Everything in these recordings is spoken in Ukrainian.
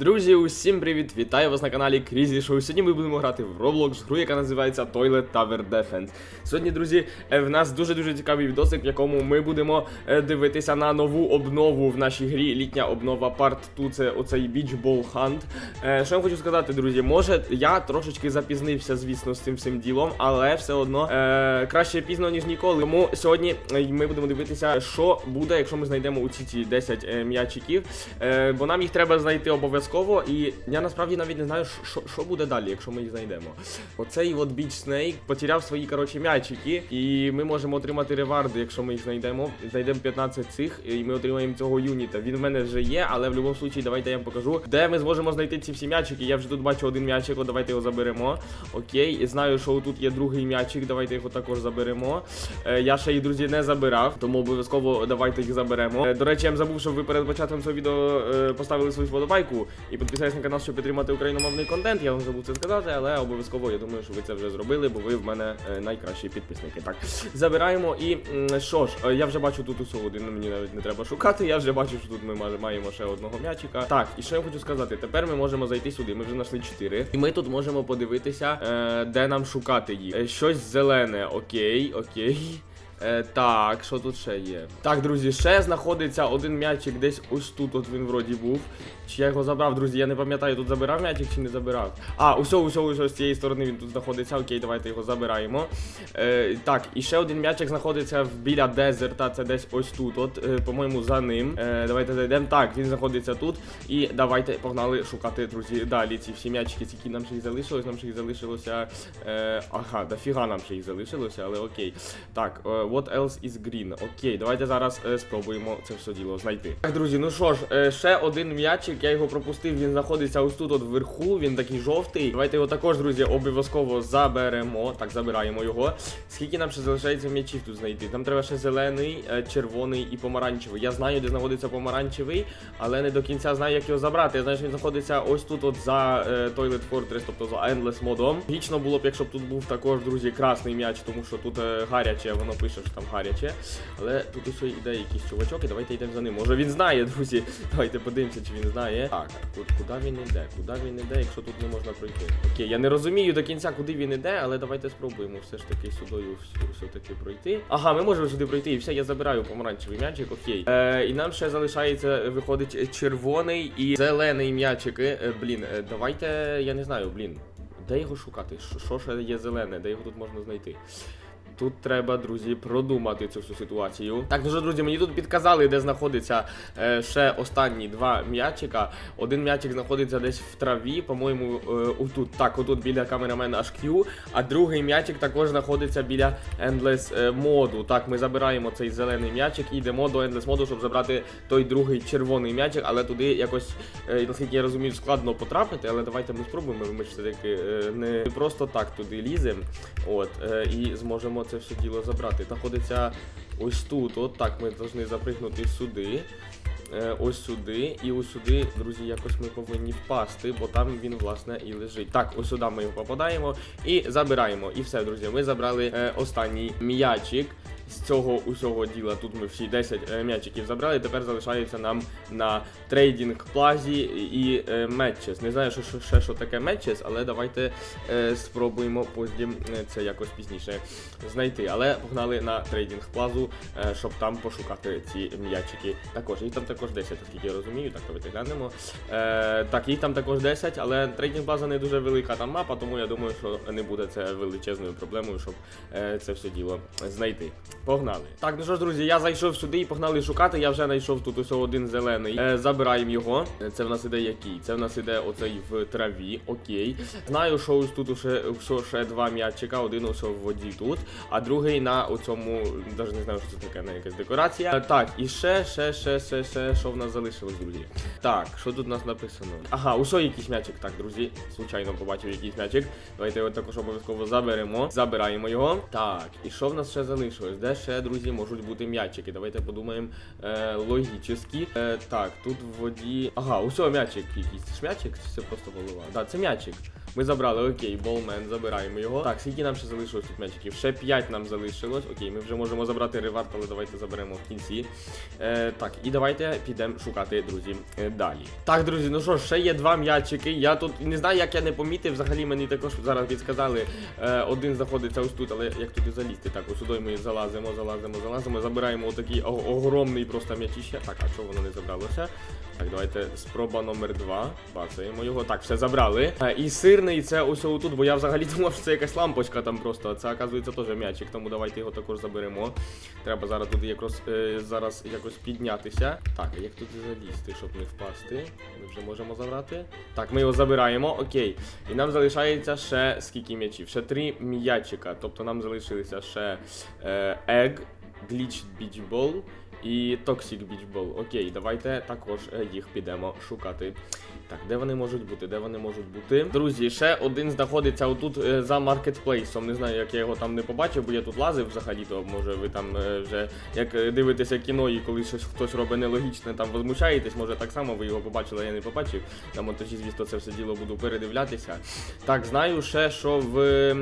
Друзі, усім привіт! Вітаю вас на каналі Крізі Шоу. Сьогодні ми будемо грати в Roblox, гру, яка називається Toilet Tower Defense. Сьогодні, друзі, е, в нас дуже дуже цікавий відосик, в якому ми будемо е, дивитися на нову обнову в нашій грі. Літня обнова Part 2, це оцей Beach Ball Hunt. Е, Що я хочу сказати, друзі, може я трошечки запізнився, звісно, з цим всім ділом, але все одно краще пізно, ніж ніколи. Тому сьогодні ми будемо дивитися, що буде, якщо ми знайдемо у ці ці 10 е, м'ячиків. Бо нам їх треба знайти обов'язково. І я насправді навіть не знаю, що, що буде далі, якщо ми їх знайдемо. Оцей от Beach Snake потеряв свої коротше м'ячики, і ми можемо отримати реварди, якщо ми їх знайдемо. Знайдемо 15 цих, і ми отримаємо цього юніта. Він в мене вже є, але в будь-якому випадку давайте я вам покажу, де ми зможемо знайти ці всі м'ячики. Я вже тут бачу один м'ячик, от давайте його заберемо. Окей, і знаю, що тут є другий м'ячик, давайте його також заберемо. Е, я ще їх, друзі, не забирав, тому обов'язково давайте їх заберемо. Е, до речі, я забув, щоб ви перед початком цього відео е, поставили свою вподобайку і підписались на канал, щоб підтримати україномовний контент. Я вам забув це сказати, але обов'язково я думаю, що ви це вже зробили, бо ви в мене е, найкращі підписники. Так, забираємо і що ж, е, я вже бачу тут усього один, мені навіть не треба шукати. Я вже бачу, що тут ми маємо ще одного м'ячика. Так, і що я хочу сказати, тепер ми можемо зайти сюди. Ми вже знайшли 4. І ми тут можемо подивитися, е, де нам шукати їх. Щось зелене, окей, окей. Е, так, що тут ще є? Так, друзі, ще знаходиться один м'ячик десь ось тут, от він вроді був. Чи я його забрав, друзі? Я не пам'ятаю, тут забирав м'ячик чи не забирав. А, усе, усе, усе, з цієї сторони він тут знаходиться. Окей, давайте його забираємо. Е, так, і ще один м'ячик знаходиться біля дезерта, це десь ось тут. От, е, по-моєму, за ним. Е, давайте зайдемо. Так, він знаходиться тут. І давайте погнали шукати, друзі, далі ці всі м'ячики, які нам ще їх залишилось. Нам ще їх залишилося. Е, ага, дофіга нам ще їх залишилося, але окей. Так, е, what else is green? Окей, давайте зараз е, спробуємо це все діло знайти. Так, друзі, ну що ж, е, ще один м'ячик, я його пропустив, він знаходиться ось тут, от вверху, він такий жовтий. Давайте його також, друзі, обов'язково заберемо. Так, забираємо його. Скільки нам ще залишається м'ячів тут знайти? Нам треба ще зелений, е, червоний і помаранчевий. Я знаю, де знаходиться помаранчевий, але не до кінця знаю, як його забрати. Я знаю, що він знаходиться ось тут, от за е, Toilet Fortress, тобто за Endless модом. Логічно було б, якщо б тут був також, друзі, красний м'яч, тому що тут е, гаряче, воно пише, що там гаряче. Але тут ось йде якийсь чувачок, і давайте йдемо за ним. Може він знає, друзі. Давайте подивимося, чи він знає. Так, куди він іде? Куди він іде, якщо тут не можна пройти? Окей, я не розумію до кінця, куди він іде, але давайте спробуємо все ж таки сюдою все-таки пройти. Ага, ми можемо сюди пройти, і все, я забираю помаранчевий м'ячик, окей. Е, і нам ще залишається, виходить, червоний і зелений м'ячики. Е, блін, е, давайте, я не знаю, блін. Де його шукати? Що ще є зелене? Де його тут можна знайти? Тут треба, друзі, продумати цю всю ситуацію. Так, дуже, друзі, мені тут підказали, де знаходиться е, ще останні два м'ячика. Один м'ячик знаходиться десь в траві, по-моєму, е, отут. Так, отут біля камерамена HQ, а другий м'ячик також знаходиться біля Endless е, моду. Так, ми забираємо цей зелений м'ячик і йдемо до Endless моду, щоб забрати той другий червоний м'ячик, але туди якось, е, наскільки я розумію, складно потрапити, але давайте ми спробуємо. Ми ж все-таки е, не просто так туди ліземо. От, е, і зможемо це все діло забрати. Знаходиться ось тут. От так ми повинні запригнути сюди. Е, ось сюди, і ось сюди, друзі, якось ми повинні впасти, бо там він, власне, і лежить. Так, ось сюди ми його попадаємо і забираємо. І все, друзі, ми забрали е, останній м'ячик. З цього усього діла тут ми всі 10 е, м'ячиків забрали. Тепер залишається нам на трейдинг плазі і е, метчес. Не знаю, що, ще що таке метчес, але давайте е, спробуємо потім е, це якось пізніше знайти. Але погнали на трейдинг плазу, е, щоб там пошукати ці м'ячики. Також їх там також 10, наскільки я розумію. Так, давайте глянемо. Е, так, їх там також 10, але трейдинг плаза не дуже велика там мапа, тому я думаю, що не буде це величезною проблемою, щоб е, це все діло знайти. Погнали. Так, ну що ж, друзі, я зайшов сюди і погнали шукати. Я вже знайшов тут усього один зелений. Е, забираємо його. Це в нас іде який? Це в нас іде оцей в траві. Окей. Знаю, що ось тут уже що ще два м'ячика, один усе в воді тут, а другий на оцьому, навіть не знаю, що це таке, на якась декорація. Е, Так, і ще, ще, ще, ще, ще, що в нас залишилось, друзі. Так, що тут у нас написано? Ага, усе якийсь м'ячик. Так, друзі, случайно побачив якийсь м'ячик. Давайте його також обов'язково заберемо. Забираємо його. Так, і що в нас ще залишилось? Де ще, друзі, можуть бути м'ячики? Давайте подумаємо е, логічно. Е, так, тут в воді. Ага, усе м'ячик якийсь. Це ж м'ячик чи це просто голова? Так, це м'ячик. Ми забрали, окей, болмен, забираємо його. Так, скільки нам ще залишилось тут м'ячиків? Ще 5 нам залишилось. Окей, ми вже можемо забрати ревард, але давайте заберемо в кінці. Е, так, і давайте підемо шукати, друзі, е, далі. Так, друзі, ну що ще є два м'ячики. Я тут не знаю, як я не помітив. Взагалі мені також зараз підсказали. Е, один знаходиться ось тут, але як туди залізти? Так, ось сюди ми залазимо, залазимо, залазимо, забираємо отакий огромний просто м'ячище. Так, а чого воно не забралося? Так, давайте спроба номер два. Бацаємо його. Так, все забрали. Е, і сирний це ось тут, бо я взагалі думав, що це якась лампочка там просто. Це оказується теж м'ячик, тому давайте його також заберемо. Треба зараз тут якось е, зараз якось піднятися. Так, як тут залізти, щоб не впасти? Ми вже можемо забрати. Так, ми його забираємо, окей. І нам залишається ще скільки м'ячів? Ще три м'ячика. Тобто нам залишилися ще е, Egg, Glitched Beach Ball і Toxic Beach Ball. Окей, давайте також е, їх підемо шукати. Так, де вони можуть бути? Де вони можуть бути? Друзі, ще один знаходиться отут е, за маркетплейсом. Не знаю, як я його там не побачив, бо я тут лазив взагалі, то може ви там е, вже як дивитеся кіно і коли щось хтось робить нелогічне, там возмущаєтесь, може так само ви його побачили, я не побачив. На монтажі, звісно, це все діло буду передивлятися. Так, знаю ще, що в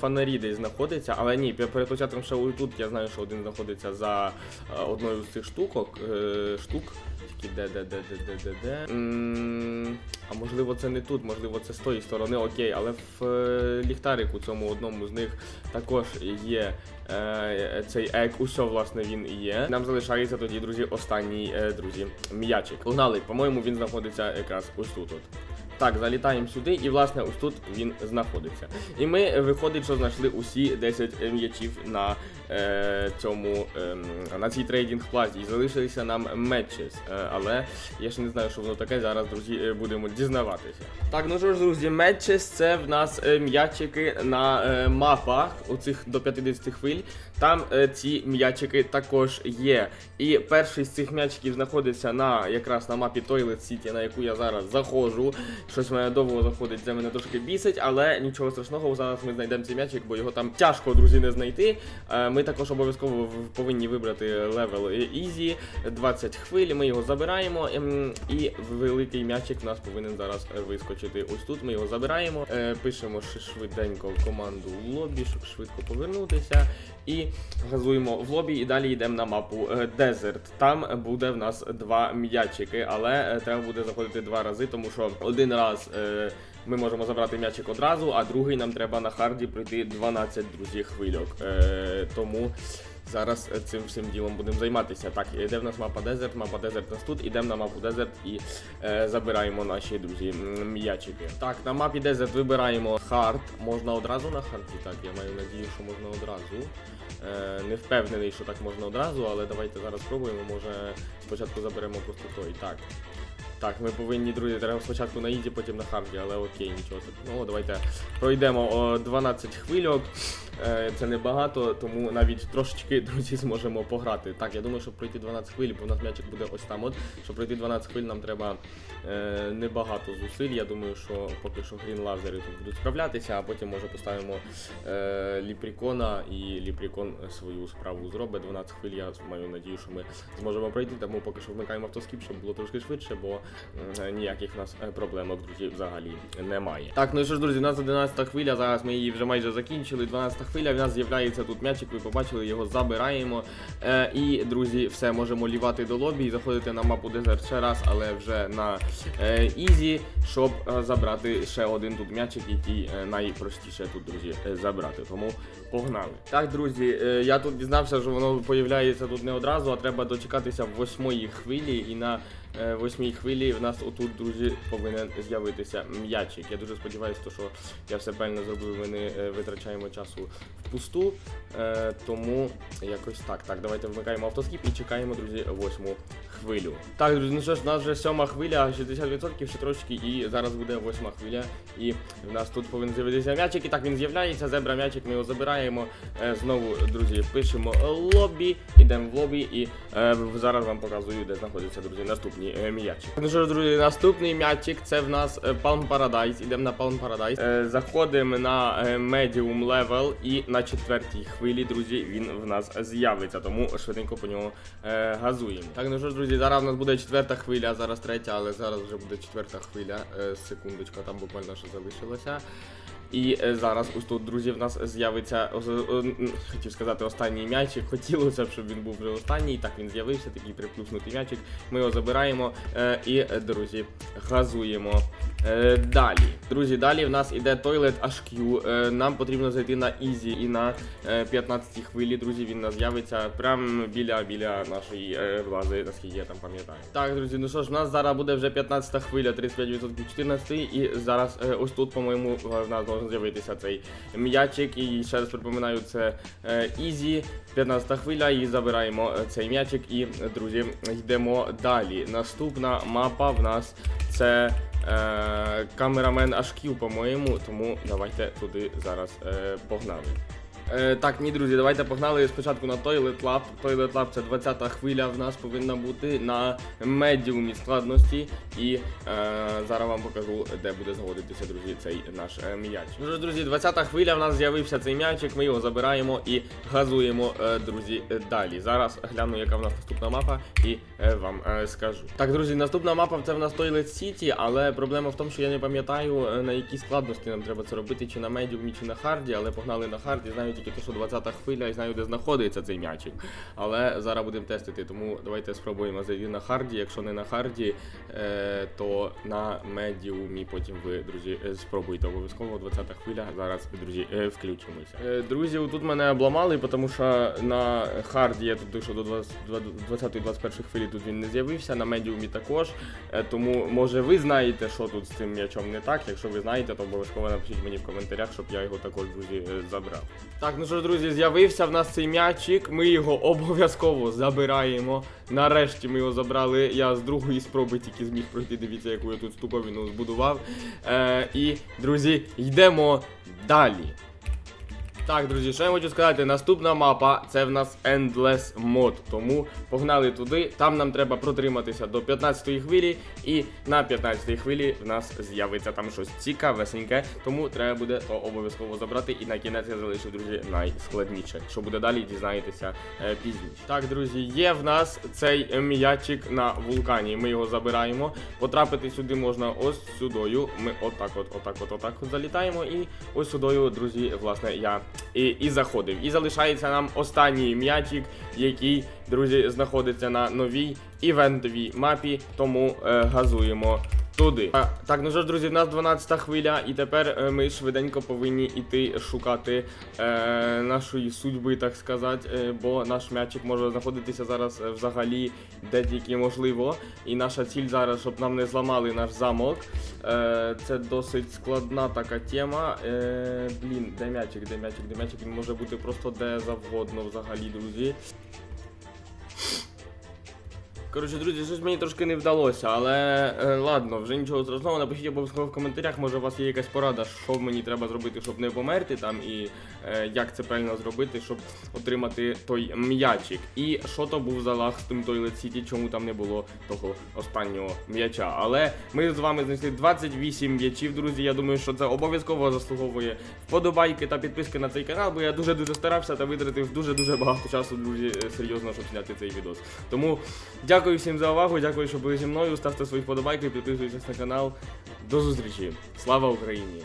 фонарі десь знаходиться, але ні, перед початком ще тут я знаю, що один знаходиться за е, одною з цих штукок. Е, штук. Де, де, де, де, де, де, де. А можливо це не тут, можливо це з тої сторони, окей, але в е, ліхтарику цьому одному з них також є цей ек, усе, власне, він і є. Нам залишається тоді, друзі, останній, друзі, м'ячик. Погнали, по-моєму, він знаходиться якраз ось тут. От. Так, залітаємо сюди, і власне ось тут він знаходиться. І ми виходить, що знайшли усі 10 м'ячів на цьому ем, на цій трейдинг плазі. І залишилися нам матчес. Е, але я ще не знаю, що воно таке. Зараз, друзі, е, будемо дізнаватися. Так, ну що ж, друзі, матчес це в нас е, м'ячики на е, мапах оцих до 50 хвиль. Там е, ці м'ячики також є. І перший з цих м'ячиків знаходиться на якраз на мапі Toilet City, на яку я зараз заходжу. Щось мене довго заходить, це мене трошки бісить, але нічого страшного, зараз ми знайдемо цей м'ячик, бо його там тяжко, друзі, не знайти. Е, Ми також обов'язково повинні вибрати левел Easy, 20 хвиль, ми його забираємо. ем, І великий м'ячик у нас повинен зараз е, вискочити. Ось тут ми його забираємо, е, пишемо швиденько команду лобі, щоб швидко повернутися. І газуємо в лобі і далі йдемо на мапу е, Desert. Там буде в нас два м'ячики, але е, треба буде заходити два рази, тому що один раз е, ми можемо забрати м'ячик одразу, а другий нам треба на харді пройти 12 друзі хвильок. Е, тому. Зараз е, цим всім ділом будемо займатися. Так, іде в нас мапа Desert, мапа у нас тут, ідемо на мапу Desert і е, забираємо наші друзі м'ячики. Так, на мапі Desert вибираємо хард. Можна одразу на харді? Так, я маю надію, що можна одразу. Е, не впевнений, що так можна одразу, але давайте зараз спробуємо. Може спочатку заберемо просто той. Так. Так, ми повинні, друзі, треба спочатку на ізі, потім на харді, але окей, нічого. Ну, давайте пройдемо о, 12 хвильок. Е, Це небагато, тому навіть трошечки, друзі, зможемо пограти. Так, я думаю, щоб пройти 12 хвиль, бо у нас м'ячик буде ось там. От, щоб пройти 12 хвиль, нам треба е, небагато зусиль. Я думаю, що поки що грін лазери тут будуть справлятися, а потім може поставимо е, ліпрікона і ліпрікон свою справу зробить. 12 хвиль, я маю надію, що ми зможемо пройти, тому поки що вмикаємо автоскіп, щоб було трошки швидше, бо е, ніяких в нас е, проблемок, друзі, взагалі немає. Так, ну і що ж, друзі, у нас 11 хвиля, зараз ми її вже майже закінчили. 12 хвиля, в нас з'являється тут м'ячик, ви побачили, його забираємо. Е, і, друзі, все, можемо лівати до лобі і заходити на мапу Desert ще раз, але вже на е, Ізі, щоб е, забрати ще один тут м'ячик, який е, найпростіше тут, друзі, е, забрати. Тому погнали. Так, друзі, е, я тут дізнався, що воно появляється тут не одразу, а треба дочекатися восьмої хвилі. І на восьмій хвилі в нас отут, друзі, повинен з'явитися м'ячик. Я дуже сподіваюся, що я все правильно зробив. Ми не е, витрачаємо часу впусту. Е, тому якось так. Так, давайте вмикаємо автоскіп і чекаємо, друзі, восьму хвилю. Так, друзі, ну що ж, у нас вже сьома хвиля, 60% ще трошки, і зараз буде восьма хвиля. І в нас тут повинен з'явитися м'ячик. І так він з'являється. Зебра м'ячик, ми його забираємо. Е, знову, друзі, пишемо лобі, йдемо в лобі і е, зараз вам показую, де знаходяться, друзі, е. Ну що ж, друзі, наступний м'ячик це в нас е, Palm Paradise. Ідемо на Palm Paradise. Е, заходимо на Medium Level і на четвертій хвилі, друзі, він в нас з'явиться. Тому швиденько по нього газуємо. Так, ну що ж, друзі, зараз в нас буде четверта хвиля, зараз третя, але зараз вже буде четверта хвиля. Секундочка, там буквально що залишилося. І е, зараз ось тут, друзі, в нас з'явиться хотів сказати останній м'ячик. Хотілося б, щоб він був вже останній. Так він з'явився, такий приплюснутий м'ячик. Ми його забираємо е, і, е, друзі, газуємо. Е, далі. Друзі, далі в нас іде Toilet HQ. Е, нам потрібно зайти на Easy і на е, 15 хвилі, друзі, він нас з'явиться прямо біля, біля нашої е, бази, наскільки я там пам'ятаю. Так, друзі, ну що ж, в нас зараз буде вже 15 хвиля, 35% 14 і зараз е, ось тут, по-моєму, е, в нас должен з'явитися цей м'ячик. І ще раз припоминаю, це е, Easy, 15 хвиля, і забираємо е, цей м'ячик. І, е, друзі, йдемо далі. Наступна мапа в нас це. Е, камерамен HQ, по-моєму, тому давайте туди зараз е, погнали. Е, так, ні, друзі, давайте погнали спочатку на Toilet Lab. Toilet Lab це 20-та хвиля в нас повинна бути на медіумі складності. І е, зараз вам покажу, де буде знаходитися, друзі, цей наш е, м'яч. Ну друзі, 20-та хвиля в нас з'явився цей м'ячик, ми його забираємо і газуємо, е, друзі, е, далі. Зараз гляну, яка в нас наступна мапа, і е, вам е, скажу. Так, друзі, наступна мапа це в нас Toilet City, але проблема в тому, що я не пам'ятаю, е, на якій складності нам треба це робити, чи на медіумі, чи на харді, але погнали на харді, знаю тільки що 20-та хвиля і знаю, де знаходиться цей м'ячик. Але зараз будемо тестити, тому давайте спробуємо зайти на харді. Якщо не на харді, е, то на медіумі потім ви, друзі, е, спробуйте обов'язково 20-та хвиля. Зараз, друзі, е, включимося. Друзі, тут мене обламали, тому що на харді я тут дійшов до 20-21 хвилі, тут він не з'явився, на медіумі також. Тому, може, ви знаєте, що тут з цим м'ячом не так. Якщо ви знаєте, то обов'язково напишіть мені в коментарях, щоб я його також, друзі, забрав. Так, ну що ж, друзі, з'явився в нас цей м'ячик. Ми його обов'язково забираємо. Нарешті ми його забрали. Я з другої спроби тільки зміг пройти. Дивіться, яку я тут стуковину збудував. Е, і, друзі, йдемо далі. Так, друзі, що я хочу сказати, наступна мапа це в нас Endless Mod. Тому погнали туди. Там нам треба протриматися до 15-ї хвилі, і на 15-й хвилі в нас з'явиться там щось цікавесеньке. Тому треба буде то обов'язково забрати. І на кінець я залишив, друзі, найскладніше. Що буде далі, дізнаєтеся е, пізніше. Так, друзі, є в нас цей м'ячик на вулкані. Ми його забираємо. Потрапити сюди можна ось сюдою. Ми отак, от, отак, от, отак от залітаємо. І ось сюдою, друзі, власне, я і, і заходив. І залишається нам останній м'ячик, який, друзі, знаходиться на новій івентовій мапі, тому е, газуємо. Туди. А, так, ну що ж, друзі, в нас 12-та хвиля, і тепер е, ми швиденько повинні йти шукати е, нашої судьби, так сказати, е, бо наш м'ячик може знаходитися зараз е, взагалі де тільки можливо. І наша ціль зараз, щоб нам не зламали наш замок. Е, це досить складна така тема. Е, блін, де м'ячик, де м'ячик, де м'ячик, він може бути просто де завгодно взагалі, друзі. Коротше, друзі, щось мені трошки не вдалося, але е, ладно, вже нічого страшного. Напишіть обов'язково в коментарях, може у вас є якась порада, що мені треба зробити, щоб не померти там, і е, як це правильно зробити, щоб отримати той м'ячик. І що то був за лаг з тим Toilet City, чому там не було того останнього м'яча. Але ми з вами знайшли 28 м'ячів, друзі. Я думаю, що це обов'язково заслуговує вподобайки та підписки на цей канал, бо я дуже-дуже старався та витратив дуже-дуже багато часу, друзі, е, серйозно, щоб зняти цей відос. Тому дякую всім за увагу, дякую, що були зі мною. Ставте свої вподобайки, підписуйтесь на канал. До зустрічі. Слава Україні!